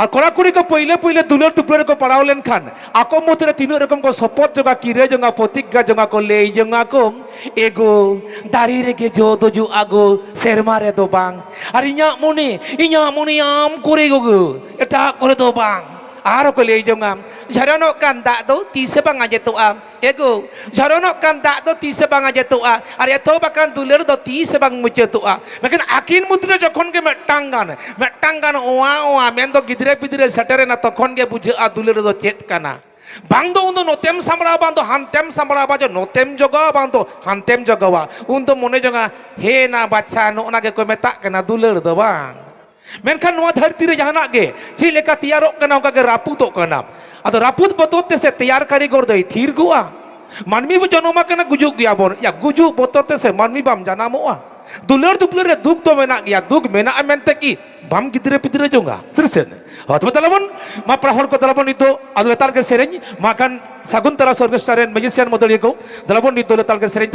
আর কড়াকুড়ি কো পইলে পইলে দুলের দুপুরে কো পড়াও লেনখান আকম মতরে তিন রকম কো শপথ জগা, কিরে জঙ্গা প্রতিজ্ঞা জঙ্গা করলে এই জঙ্গা কম। এগো, দাড়ি রেগে জো দজু আগো সেরমা রে দো বাং। আর ইয়া মনে ইয়া মনে আম করে গো, এটা করে দো বাং। আর ti se bang aje tu am ego jarono kan dak do ti se bang aje tu a আর এত বাকান দুলের bang muche tu a মেখান আকিন মুদ্রে যখন গে মেটাং গান মেটাং গান ওয়া ওয়া মেন do gidre pidre সেটারে না তখন গে বুঝে আ দুলের do চেত কানা bang do undo notem samra bang do hantem samra ba jo notem joga bang do hantem joga wa undo mone joga he na bacha no na मेनखान धरती रे जहाना तैयारों कना उनका के से तैयार कारीगर दई थीर गुआ मानवी बो जनोमा कना गुजु गया बोन या गुजु बतोते से मानवी बाम जनाम दुलर दुपलर दुख तो मेना दुख मेना मेनते की बाम गिदरे पिदरे जोंगा सिरसेन हत बतलबन मा प्रहर को दलबन नितो अदलतार के को दलबन नितो लतार के सेरेंज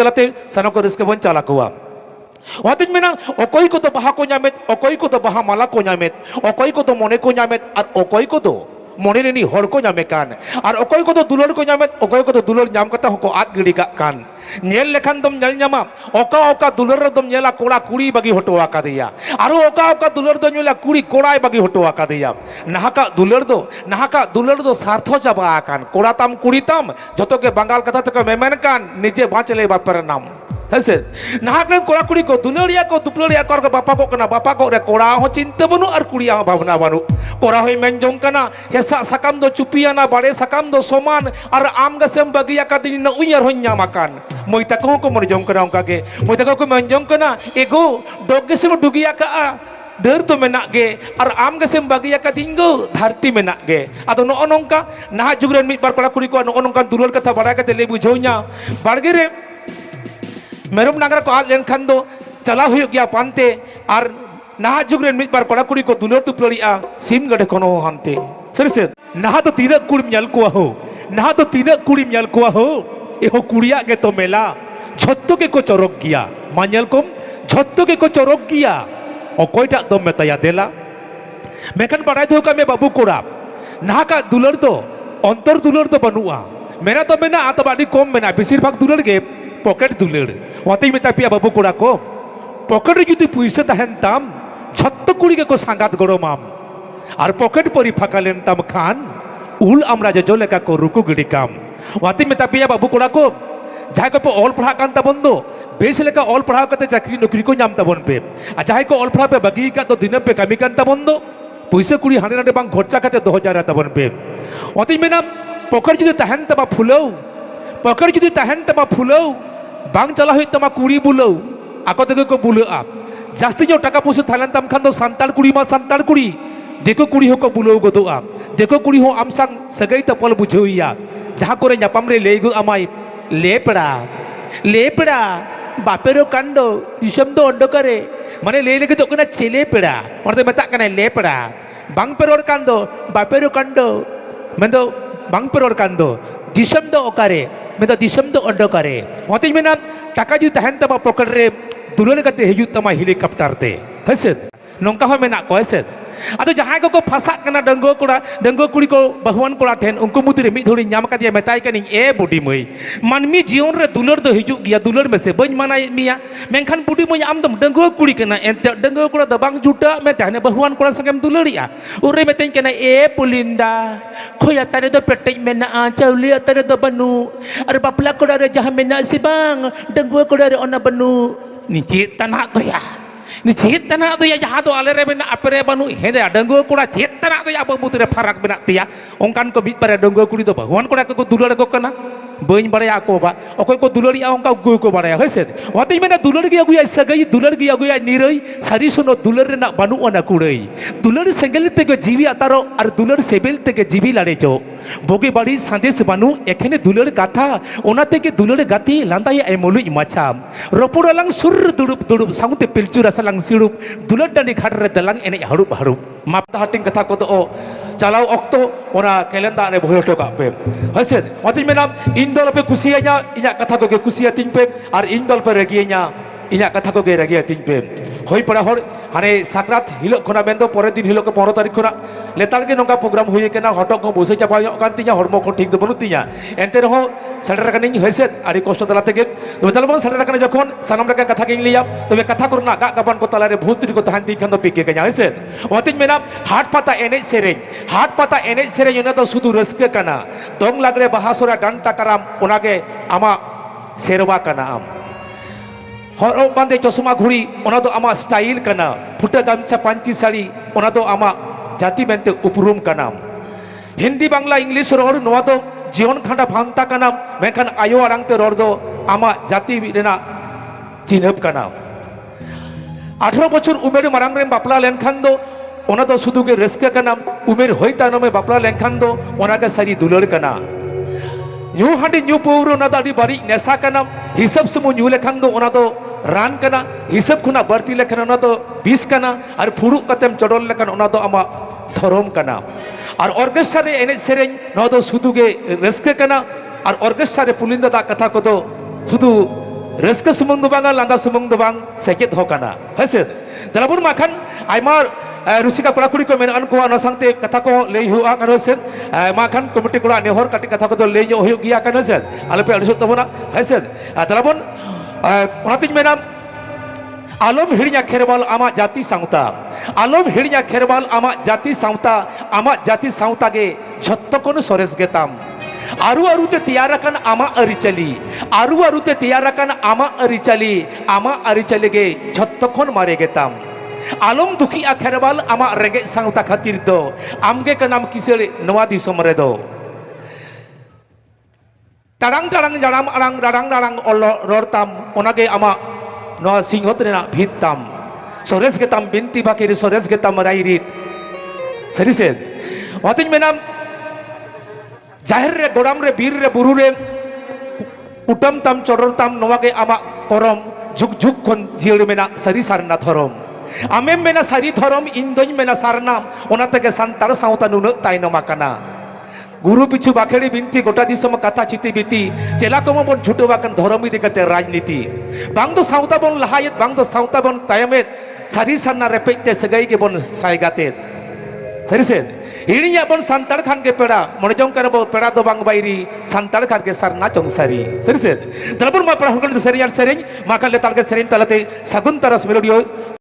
को रिस्क बन चाला कोआ ᱚᱦᱟᱛᱤᱧ ᱢᱮᱱᱟ ᱚᱠᱚᱭ ᱠᱚᱫᱚ ᱵᱟᱦᱟ ᱠᱚ ᱧᱟᱢᱮᱫ ᱚᱠᱚᱭ ᱠᱚᱫᱚ ᱵᱟᱦᱟ ᱢᱟᱞᱟ ᱠᱚ ᱧᱟᱢᱮᱫ ᱚᱠᱚᱭ ᱠᱚᱫᱚ ᱢᱚᱱᱮ ᱠᱚ ᱧᱟᱢᱮᱫ ᱟᱨ ᱚᱠᱚᱭ ᱠᱚᱫᱚ ᱢᱚᱱᱮ ᱨᱤᱱᱤ ᱦᱚᱲ ᱠᱚ ᱧᱟᱢᱮ ᱠᱟᱱ ᱟᱨ ᱚᱠᱚᱭ ᱠᱚᱫᱚ ᱫᱩᱞᱟᱹᱲ ᱠᱚ ᱧᱟᱢᱮᱫ ᱚᱠᱚᱭ ᱠᱚᱫᱚ ᱫᱩᱞᱟᱹᱲ ᱧᱟᱢ ᱠᱟᱛᱮ ᱦᱚᱸᱠᱚ ᱟᱫ ᱜᱤᱰᱤ ᱠᱟᱜ ᱠᱟᱱ ᱧᱮᱞ ᱞᱮᱠᱷᱟᱱ ᱫᱚᱢ ᱧᱮᱞ ᱧᱟᱢᱟ ᱚᱠᱟ ᱚᱠᱟ ᱫᱩᱞᱟᱹᱲ ᱨᱮᱫᱚᱢ ᱧᱮᱞᱟ ᱠᱚᱲᱟ ᱠᱩᱲᱤ ᱵᱟᱹᱜᱤ ᱦᱚᱴᱚ ᱟᱠᱟᱫᱮᱭᱟ ᱟᱨᱚ ᱚᱠᱟ ᱚᱠᱟ ᱫᱩᱞᱟᱹᱲ ᱫᱚ ᱧᱮᱞᱟ ᱠᱩᱲᱤ ᱠᱚᱲᱟᱭ ᱵᱟᱹᱜᱤ ᱦᱚᱴᱚ ᱟᱠᱟᱫᱮᱭᱟ ᱱᱟᱦᱟᱜᱟᱜ ᱫᱩᱞᱟᱹᱲ ᱫᱚ ᱱᱟᱦᱟᱜᱟᱜ ᱫᱩᱞᱟᱹᱲ ᱫᱚ ᱥᱟᱨᱛᱷᱚ ᱪᱟᱵᱟ ᱟᱠᱟᱱ ᱠᱚᱲᱟ ᱛᱟᱢ ᱠᱩᱲᱤ ᱛᱟᱢ ᱡᱚᱛᱚ ᱜᱮ ᱵᱟᱝᱜᱟᱞ ᱠᱟᱛᱷᱟ ᱛᱮᱠᱚ ᱢᱮᱢᱮᱱ ᱠᱟᱱ ᱱᱤᱡᱮ ᱵᱟᱸᱪ ᱞᱮ ᱵᱟᱯᱮᱨ ᱱᱟᱢ থেকে মেমেন কান নিজে বাঁচলে বাপের নাম হয়েছে নাহাক রেন কোড়া কুড়ি কো দুলরিয়া কো দুপলরিয়া কর কো বাপা কো কানা বাপা কো রে কোড়া হো চিন্তা বনু আর কুড়িয়া হো ভাবনা বানু কোড়া হই মেন জং কানা হেসা সাকাম দো চুপিয়া না বাড়ে সাকাম দো সমান আর আম গাছেম বাগিয়া কাদিন না উইয়ার হইয়া মাকান মইতা কো কো মরে জং কানা অঙ্কা গে মইতা কো কো মেন জং কানা এগো ডগ গেসেম ডুগিয়া কা Dar tu menak ge, ar am gesem bagi ya katinggo dharti menak ge. Atau no onongka nah jugren mit bar kala kuri ko, no onongka dulur kata le bujaunya barge re মেরুম নাগরা কো আজ লেনখান দো চালা হুয়ুগ গিয়া পান্তে আর নাহা যুগ rain meet বার কড়া কুড়ি কো দুলর টুপলড়িয়া সিম গড়ে কোনো হান্তে সরসে নাহা তো তিনক কুড়িম ñal কুয়া হো নাহা তো তিনক কুড়িম ñal কুয়া হো এহো কুড়িয়া গে তো মেলা ঝত্তকে কো চরক গিয়া মাñal কম ঝত্তকে কো চরক গিয়া অকয়টা দম মেতায়া দেলা মেখান বাড়াই তো কামে বাবু কোড়া নাহাকা দুলর তো অন্তর দুলর তো বানুয়া মেনা তো মেনা আতো বাড়ি কম মেনা বেশিরভাগ দুলর গে পকেট দুলর অতই মেতা পিয়া বাবু কোড়া কম পকেটে যদি পয়সা তাহেন তাম ছত্ত কুড়িকে কো সাঙ্গাত গরমাম আর পকেট পরি ফাঁকালেন তাম খান উল আমরা যে লেখা কো রুকু গিড়ি কাম ওয়াতি মেতা পিয়া বাবু কোড়া কো যাহাই ko ᱚᱞ ᱯᱟᱲᱦᱟᱜ ᱠᱟᱱ ᱛᱟᱵᱚᱱ ᱫᱚ ᱵᱮᱥ ᱞᱮᱠᱟ ᱚᱞ ᱯᱟᱲᱦᱟᱣ ᱠᱟᱛᱮ ᱪᱟᱠᱨᱤ ᱱᱚᱠᱨᱤ ᱠᱚ ᱧᱟᱢ ᱛᱟᱵᱚᱱ ᱯᱮ ᱟᱨ ᱡᱟᱦᱟᱸᱭ ᱠᱚ ᱚᱞ ᱯᱟᱲᱦᱟᱣ ᱯᱮ ᱵᱟᱹᱜᱤ ᱟᱠᱟᱫ ᱫᱚ ᱫᱤᱱᱟᱹᱢ ᱯᱮ ᱠᱟᱹᱢᱤ ᱠᱟᱱ ᱛᱟᱵᱚᱱ ᱫᱚ ᱯᱩᱭᱥᱟᱹ ᱠᱩᱲᱤ ᱦᱟᱸᱰᱮ ᱱᱟᱰᱮ ᱵᱟᱝ ᱠᱷᱚᱨᱪᱟ ᱠᱟᱛᱮ ᱫᱚᱦᱚ ᱡᱟᱣᱨᱟ ᱛᱟᱵᱚᱱ ᱯᱮ ᱚᱱᱟᱛᱮᱧ ᱢᱮᱱᱟ ᱯᱚᱠᱮᱴ ᱡᱩᱫᱤ ᱛᱟᱦᱮᱱ ᱛᱟᱢᱟ ᱯᱷᱩᱞᱟᱹᱣ ᱯᱚᱠᱮᱴ ᱡᱩᱫᱤ ᱛᱟᱦᱮᱱ ᱛᱟᱢᱟ ᱯᱷᱩᱞᱟᱹᱣ ᱵᱟᱝ ᱪᱟᱞᱟᱜ ᱦᱩᱭᱩᱜ ᱛᱟᱢᱟ ᱠᱩᱲᱤ ᱵᱩᱞᱟᱹᱣ ᱟᱠᱚ ᱛᱮᱜᱮ ᱠᱚ ᱵᱩᱞᱟᱹᱜᱼᱟ ᱡᱟᱹᱥᱛᱤ ᱧᱚᱜ ᱴᱟᱠᱟ ᱯᱩᱭᱥᱟᱹ ᱛᱟᱦᱮᱸ ᱞᱮᱱ ᱛᱟᱢ ᱠᱷᱟᱱ ᱫᱚ ᱥᱟᱱᱛᱟᱲ ᱠᱩᱲᱤ ᱢᱟ ᱥᱟᱱᱛᱟᱲ ᱠᱩᱲᱤ ᱫᱤᱠᱩ ᱠᱩᱲᱤ ᱦᱚᱸᱠᱚ ᱵᱩᱞᱟᱹᱣ ᱜᱚᱫᱚᱜᱼᱟ ᱫᱤᱠᱩ ᱠᱩᱲᱤ ᱦᱚᱸ ᱟᱢ ᱥᱟᱝ ᱥᱟᱹᱜᱟᱹᱭ ᱛᱚᱯᱚᱞ ᱵᱩᱡᱷᱟᱹᱣᱮᱭᱟ ᱡᱟᱦᱟᱸ ᱠᱚᱨᱮ ᱧᱟᱯᱟᱢ ᱨᱮ ᱞᱟᱹᱭ ᱜᱚᱫ ᱟᱢᱟᱭ ᱞᱮᱯᱲᱟ ᱞᱮᱯᱲᱟ বাপেরও কাণ্ড দিশম তো অন্ধকারে মানে লেই লেগে তো ওখানে ছেলে পেড়া ওনাতে মেতাক কানে লে পেড়া বাং পেরোর কাণ্ড বাপেরও কাণ্ড মানে বাং পেরোর কাণ্ড দিশম তো ওকারে okare ᱫᱤᱥᱚᱢ ᱫᱚ do ondokare ᱢᱮᱱᱟ ᱴᱟᱠᱟ ᱡᱩᱫᱤ ᱛᱟᱦᱮᱱ ᱛᱟᱢᱟ ᱯᱚᱠᱮᱴ ᱨᱮ ᱫᱩᱞᱟᱹᱲ ᱠᱟᱛᱮ ᱦᱤᱡᱩᱜ ᱛᱟᱢᱟ ᱦᱮᱞᱤᱠᱚᱯᱴᱟᱨ ᱛᱮ ᱦᱮᱸᱥᱮ ᱱᱚᱝᱠᱟ ᱦᱚᱸ ᱢᱮᱱᱟᱜ ᱠᱚᱣᱟ heset ᱟᱫᱚ ᱡᱟᱦᱟᱸᱭ ᱠᱚᱠᱚ ᱯᱷᱟᱥᱟᱜ ᱠᱟᱱᱟ ᱰᱟᱺᱜᱩᱣᱟᱹ ᱠᱚᱲᱟ ᱰᱟᱺᱜᱩᱣᱟᱹ ᱠᱩᱲᱤ ᱠᱚ ᱵᱟᱹᱦᱩᱣᱟᱱ ᱠᱚᱲᱟ ᱴᱷᱮᱱ ᱩᱱᱠᱩ ᱢᱩᱫᱽᱨᱮ ᱢᱤᱫ ᱦᱚᱲᱤᱧ ᱧᱟᱢ ᱠᱟᱫᱮᱭᱟ ᱢᱮᱛᱟᱭ ᱠᱟᱹᱱᱟᱹᱧ ᱮ ᱵᱩᱰᱤ ᱢᱟᱹᱭ ᱢᱟᱹᱱᱢᱤ ᱡᱤᱭᱚᱱ ᱨᱮ ᱫᱩᱞᱟᱹᱲ ᱫᱚ ᱦᱤᱡᱩᱜ ᱜᱮᱭᱟ ᱫᱩᱞᱟᱹᱲ ᱢᱮᱥᱮ ᱵᱟᱹᱧ ᱢᱟᱱᱟᱭᱮᱫ ᱢᱮᱭᱟ ᱢᱮᱱᱠᱷᱟᱱ ᱵᱩᱰᱤ ᱢᱟᱹᱭ ᱟᱢ ᱫᱚᱢ ᱰᱟᱺᱜᱩᱣᱟᱹ ᱠᱩᱲᱤ ᱠᱟᱱᱟ ᱮᱱᱛᱮ ᱰᱟᱺᱜᱩᱣᱟᱹ ᱠᱚᱲᱟ ᱫᱚ ᱵᱟᱝ ᱡᱩᱴᱟᱹᱜ ᱢᱮ ᱛᱟᱦᱮᱱ ᱵᱟᱹᱦᱩᱣᱟᱱ ᱠᱚᱲᱟ ᱥᱚᱸᱜᱮᱢ ᱫᱩᱞᱟᱹᱲᱤᱜᱼᱟ ᱩᱱᱨᱮ ᱢᱮᱛᱟᱹᱧ ᱠᱟᱱᱟ ᱮ ᱯᱩᱞᱤᱱᱫᱟ ᱠᱷᱚᱭ ᱟᱛᱟᱨᱮ ᱫᱚ ᱯᱮᱴᱮᱡ ᱢᱮᱱᱟᱜᱼᱟ ᱪᱟᱣᱞᱮ ᱟᱛᱟᱨᱮ ᱫᱚ ᱵᱟᱹᱱᱩᱜ ᱟᱨ ᱵᱟᱯᱞᱟ ᱠᱚᱲᱟ ᱨᱮ ᱡᱟᱦᱟᱸ ᱢᱮᱱᱟᱜ ᱥᱮ ᱵᱟᱝ ᱰᱟᱺᱜᱩᱣᱟᱹ ᱠᱚᱲᱟ ᱨᱮ ᱚᱱᱟ ᱵᱟᱹᱱᱩᱜ ni chet tanah Tu ya ni chet tanah tu ya jahat tu alere bena apere banu hede denggo kuda chet tanah tu ya abu mutere farak bena tia ongkan ko bit pare denggo kuri to bhagwan kuda ko dulare ko kana bain bare ako ba okoy ko dulari a ongka go ko bare hoise wati mena dular gi aguya sagai dular gi aguya nirai sari suno dular rena banu ona kudai dular আর দুলার সেবেল থেকে GB লাড়েছো ভোগে বাড়ির সাঁদেশ বানু, এখানে দুলের গাথা, ওনা থেকে দুলের গাতি লান্দাই এমলু ইমাছা রপুরালাং সুর দুড়ুপ দুড়ুপ সাউতে পিলচু রাসালাং সিড়ুপ দুলের ডানি ঘাটরে দালাং এনে হারুপ হারুপ। মাপতা হাটিং কথা কত, ও চালাও অক্ত ওনা ক্যালেন্ডার রে বহির টোকা পে। হয়েছে? অতি মেলাম ইন দল পে কুশিয়া ইয়া কথা কে কুশিয়া তিন পে, আর ইন দল পে রেগিয়াইয়া ᱤᱧᱟᱹᱜ ᱠᱟᱛᱷᱟ ᱠᱚ ᱜᱮ ᱨᱟᱹᱜᱤ ᱟᱹᱛᱤᱧ ᱯᱮ ᱦᱚᱭ ᱯᱟᱲᱟ ᱦᱚᱲ ᱦᱟᱱᱮ ᱥᱟᱠᱨᱟᱛ ᱦᱤᱞᱳᱜ ᱠᱷᱚᱱᱟᱜ ᱢᱮᱱᱫᱚ ᱯᱚᱨᱮᱨ ᱫᱤᱱ ᱦᱤᱞᱳᱜ ᱯᱚᱱᱨᱚ ᱛᱟᱹᱨᱤᱠᱷ ᱠᱷᱚᱱᱟᱜ ᱞᱮᱛᱟᱲ ᱜᱮ ᱱᱚᱝᱠᱟ ᱯᱨᱳᱜᱨᱟᱢ ᱦᱩᱭ ᱟᱠᱟᱱᱟ ᱦᱚᱴᱚᱜ ᱠᱚ ᱵᱚᱥᱮ ᱪᱟᱵᱟ ᱧᱚᱜ ᱠᱟᱱ ᱛᱤᱧᱟ ᱦᱚᱲᱢᱚ ᱠᱚ ᱴᱷᱤᱠ ᱫᱚ ᱵᱟᱹᱱᱩᱜ ᱛᱤᱧᱟ ᱮᱱᱛᱮ ᱨᱮᱦᱚᱸ ᱥᱮᱴᱮᱨ ᱟᱠᱟᱱᱟᱹᱧ ᱦᱮᱸᱥᱮᱫ ᱟᱹᱰᱤ ᱠᱚᱥᱴᱚ ᱛᱟᱞᱟ ᱛᱮᱜᱮ ᱛᱚᱵᱮ ᱛᱟᱦᱞᱮ ᱵᱟᱝ ᱥᱮᱴᱮᱨ ᱟᱠᱟᱱᱟ ᱡᱚᱠᱷᱚᱱ ᱥᱟᱱᱟᱢ ᱞᱮᱠᱟᱱ ᱠᱟᱛᱷᱟ ᱜᱤᱧ ᱞᱟᱹᱭᱟ ᱛᱚᱵᱮ ᱠᱟᱛᱷᱟ ᱠᱚᱨᱮᱱᱟᱜ ᱜᱟᱜ ᱜᱟᱵᱟᱱ ᱠᱚ ᱛᱟᱞᱟᱨᱮ ᱵᱷᱩᱞ ᱛᱤᱨᱤ ᱠᱚ ᱛᱟᱦᱮᱱ ᱛᱤᱧ ᱠᱷᱟᱱ ᱫᱚ ᱯᱤᱠᱮ ᱠᱟᱹᱧᱟ ᱦᱮᱸᱥᱮ ᱚᱱᱟᱛᱮᱧ ᱢᱮᱱᱟ ᱦᱟᱴ ᱯᱟᱛᱟ ᱮᱱᱮᱡ ᱥᱮᱨᱮᱧ ᱦᱟᱴ ᱯᱟᱛᱟ ᱮᱱᱮᱡ ᱥᱮᱨᱮᱧ ᱚᱱᱟ ᱫᱚ ᱥᱩᱫᱷᱩ ᱨᱟᱹᱥᱠᱟᱹ ᱠᱟᱱᱟ ᱫᱚᱝ ᱞᱟᱜᱽᱲᱮ ᱵᱟᱦᱟ ᱥᱚᱨᱦᱟᱭ ᱰᱟᱱᱴᱟ ᱠᱟᱨᱟᱢ ᱚᱱᱟᱜᱮ ᱟᱢᱟᱜ ᱥᱮᱨᱣᱟ ᱠᱟᱱᱟ ᱟᱢ ᱦᱚᱨᱚᱜ ᱵᱟᱸᱫᱮ ᱪᱚᱥᱢᱟ ᱜᱷᱩᱲᱤ ᱚᱱᱟ ᱫᱚ ᱟᱢᱟᱜ ᱥᱴᱟᱭᱤᱞ ᱠᱟᱱᱟ ᱯᱷᱩᱴᱟᱹ ᱜᱟᱢᱪᱷᱟ ᱯᱟᱹᱧᱪᱤ ᱥᱟᱹᱲᱤ ᱚᱱᱟ ᱫᱚ ᱟᱢᱟᱜ ᱡᱟᱹᱛᱤ ᱢᱮᱱᱛᱮ ᱩᱯᱨᱩᱢ ᱠᱟᱱᱟᱢ ᱦᱤᱱᱫᱤ ᱵᱟᱝᱞᱟ ᱤᱝᱞᱤᱥ ᱨᱚᱲ ᱱᱚᱣᱟ ᱫᱚ ᱡᱤᱭᱚᱱ ᱠᱷᱟᱸᱰᱟ ᱵᱷᱟᱱᱛᱟ ᱠᱟᱱᱟᱢ ᱢᱮᱱᱠᱷᱟᱱ ᱟᱭᱳ ᱟᱲᱟᱝ ᱛᱮ ᱨᱚᱲ ᱫᱚ ᱟᱢᱟᱜ ᱡᱟᱹᱛᱤ ᱨᱮᱱᱟᱜ ᱪᱤᱱᱦᱟᱹᱯ ᱠᱟᱱᱟ ᱟᱴᱷᱨᱚ ᱵᱚᱪᱷᱚᱨ ᱩᱢᱮᱨ ᱢᱟᱲᱟᱝ ᱨᱮᱢ ᱵᱟᱯᱞᱟ ᱞᱮᱱᱠᱷᱟᱱ ᱫᱚ ᱚᱱᱟ ᱫᱚ ᱥᱩᱫᱷᱩ ᱜᱮ ᱨᱟᱹᱥᱠᱟᱹ ᱠᱟᱱᱟᱢ ᱩᱢᱮᱨ ᱦᱩᱭ ᱛᱟᱭᱱᱚᱢᱮ ᱵᱟᱯᱞᱟ ᱞᱮᱱᱠᱷᱟᱱ ᱫᱚ ᱚᱱᱟᱜᱮ ᱥᱟᱹᱨᱤ ᱫᱩᱞᱟᱹᱲ ᱠᱟᱱᱟ ᱧᱩ ᱦᱟᱺᱰᱤ ᱧᱩ ᱯᱟᱹᱣᱨᱟᱹ ᱚᱱᱟ ᱫᱚ ᱟᱹᱰᱤ ᱵᱟᱹᱲᱤᱡ ᱱᱮᱥᱟ ᱠᱟᱱᱟᱢ ᱦᱤᱥᱟᱹᱵ ᱥᱩᱢᱩᱝ ᱧᱩ ᱞᱮᱠᱷᱟᱱ ᱫᱚ ᱚᱱᱟ ᱫᱚ ᱨᱟᱱ ᱠᱟᱱᱟ ᱦᱤᱥᱟᱹᱵ ᱠᱷᱚᱱᱟᱜ ᱵᱟᱹᱲᱛᱤ ᱞᱮᱠᱷᱟᱱ ᱚᱱᱟ ᱫᱚ ᱵᱤᱥ ᱠᱟᱱᱟ ᱟᱨ ᱯᱷᱩᱲᱩᱜ ᱠᱟᱛᱮᱢ ᱪᱚᱰᱚᱨ ᱞᱮᱠᱷᱟᱱ ᱚᱱᱟ ᱫᱚ ᱟᱢᱟᱜ ᱫᱷᱚᱨᱚᱢ ᱠᱟᱱᱟ ᱟᱨ ᱚᱨᱜᱮᱥᱴᱨᱟ ᱨᱮ ᱮᱱᱮᱡ ᱥᱮᱨᱮᱧ ᱱᱚᱣᱟ ᱫᱚ ᱥᱩᱫᱷᱩ ᱜᱮ ᱨᱟᱹᱥᱠᱟᱹ ᱠᱟᱱᱟ ᱟᱨ ᱚᱨᱜᱮᱥᱴᱨᱟ ᱨᱮ ᱯᱩᱞᱤᱱ ᱫᱟᱫᱟ ᱠᱟᱛᱷᱟ ᱠᱚᱫᱚ ᱥᱩᱫᱷᱩ ᱨᱟᱹᱥᱠᱟᱹ ᱥᱩᱢᱩᱝ ᱫᱚ ᱵᱟᱝᱟ ᱞᱟᱸᱫᱟ ᱥᱩᱢᱩᱝ ᱫᱚ ᱵᱟᱝ ᱥᱮᱪᱮᱫ ᱦᱚᱸ ᱠᱟᱱᱟ ᱦᱮᱸᱥᱮ ᱛᱟᱦᱞᱮ ᱵᱚᱱ ᱢᱟ ᱠᱷᱟᱱ ᱟᱭᱢᱟ ᱨᱩᱥᱤᱠᱟ ᱠᱚᱲᱟ ᱠᱩᱲᱤ ᱠᱚ ᱢᱮᱱᱟᱜ ᱩᱱᱠᱩᱣᱟᱜ ᱚᱱᱟ ᱥᱟᱶᱛᱮ ᱠᱟᱛᱷᱟ ᱠᱚ ᱞᱟᱹᱭ ᱦᱩᱭᱩᱜᱼᱟ ᱠᱟᱱᱟ ᱥᱮ ᱢᱟ ᱠᱷᱟᱱ ᱠᱚᱢᱤᱴᱤ ᱠᱚᱲᱟ ᱱᱮᱦᱚᱨ ᱠᱟᱹᱴᱤᱡ ᱠᱟᱛᱷᱟ ᱠᱚᱫᱚ ᱞᱟᱹᱭ ᱧᱚᱜ ᱦᱩᱭᱩᱜ ᱜᱮᱭᱟ ᱠᱟᱱᱟ ᱥᱮ ᱟᱞᱚᱯᱮ ᱟᱹᱲᱤᱥᱚᱜ ᱛᱟᱵᱚᱱᱟ ᱦᱮᱸ ᱥᱮ ᱛᱟᱦᱞᱮ ᱵᱚᱱ ᱚᱱᱟᱛᱤᱧ ᱢᱮᱱᱟ আলম হিড়িয়া খেরবাল আমা জাতি সাঁওতা আলম হিড়িয়া খেরবাল আমা জাতি সাঁওতা আমা জাতি সাঁওতাগে ঝত্তকন সরেস গেতাম আরু আরুতে তৈয়ার আকান আমা আরিচালি আরু আরুতে তৈয়ার আকান আমা আরিচালি আমা আরিচালিগে ঝত্তক্ষণ মারে গেতাম আলম দুখি খেরবাল আমা রেগে সাঁওতা খাতির দো আমগে কানাম কিসের নোয়া দিসম রে দো ᱴᱟᱲᱟᱝ ᱴᱟᱲᱟᱝ ᱡᱟᱲᱟᱢ ᱟᱲᱟᱝ ᱨᱟᱲᱟᱝ ᱨᱟᱲᱟᱝ ᱚᱞᱚ ᱨᱚᱲᱛᱟᱢ ᱚᱱᱟᱜᱮ ᱟᱢᱟᱜ ᱱᱚᱣᱟ ᱥᱤᱧᱚᱛ ᱨᱮᱱᱟᱜ ᱵᱷᱤᱛ ᱛᱟᱢ ᱥᱚᱨᱮᱥ ᱜᱮᱛᱟᱢ ᱵᱤᱱᱛᱤ ᱵᱟᱠᱤᱨ ᱥᱚᱨᱮᱥ ᱜᱮᱛᱟᱢ ᱨᱟᱭᱨᱤᱛ ᱥᱟᱹᱨᱤ ᱥᱮ ᱚᱱᱟᱛᱮᱧ ᱢᱮᱱᱟ ᱡᱟᱦᱮᱨ ᱨᱮ ᱜᱚᱲᱟᱢ ᱨᱮ ᱵᱤᱨ ᱨᱮ ᱵᱩᱨᱩ ᱨᱮ ᱩᱴᱟᱹᱢ ᱛᱟᱢ ᱪᱚᱰᱚᱨ ᱛᱟᱢ ᱱᱚᱣᱟᱜᱮ ᱟᱢᱟᱜ ᱠᱚᱨᱚᱢ ᱡᱩᱜᱽ ᱡᱩᱜᱽ ᱠᱷᱚᱱ ᱡᱤᱭᱟᱹᱲ ᱢᱮᱱᱟᱜ ᱥᱟᱹᱨᱤ ᱥᱟᱨᱱᱟ ᱫᱷᱚᱨᱚᱢ ᱟᱢᱮᱢ ᱢᱮᱱᱟ ᱥᱟᱹᱨᱤ ᱫᱷᱚᱨᱚᱢ ᱤᱧ ᱫᱚᱧ ᱢᱮᱱᱟ ᱥᱟᱨᱱᱟᱢ ᱚᱱᱟ ᱛᱮᱜᱮ ᱥᱟᱱᱛᱟᱲ ᱥᱟᱶᱛᱟ ᱱᱩᱱᱟᱹᱜ ᱛᱟᱭᱱᱚᱢ ᱟᱠᱟᱱᱟ গুরু পিছু বাখেড়ি বিনতি, গোটা দিশম কথা চিতি বিতি। চেলা কম বন, ছুটো বাকান ধর্ম ইদি কাতে রাজনীতি। বাং দো সাঁওতা বন লাহায়েত বাং দো সাঁওতা বন তায়মেত সারি সান্না রেপেতে সেগাই গে বন সাইগাতে সারি সে হিড়িয়া বন সান্তাড় খান গে পেড়া মনে জং কারে বো পেড়া দো বাং বাইরি সান্তাড় খান গে সারনা চং সারি সারি সে তারপর মা পড়া হকল সেরিয়ার সেরেñ মা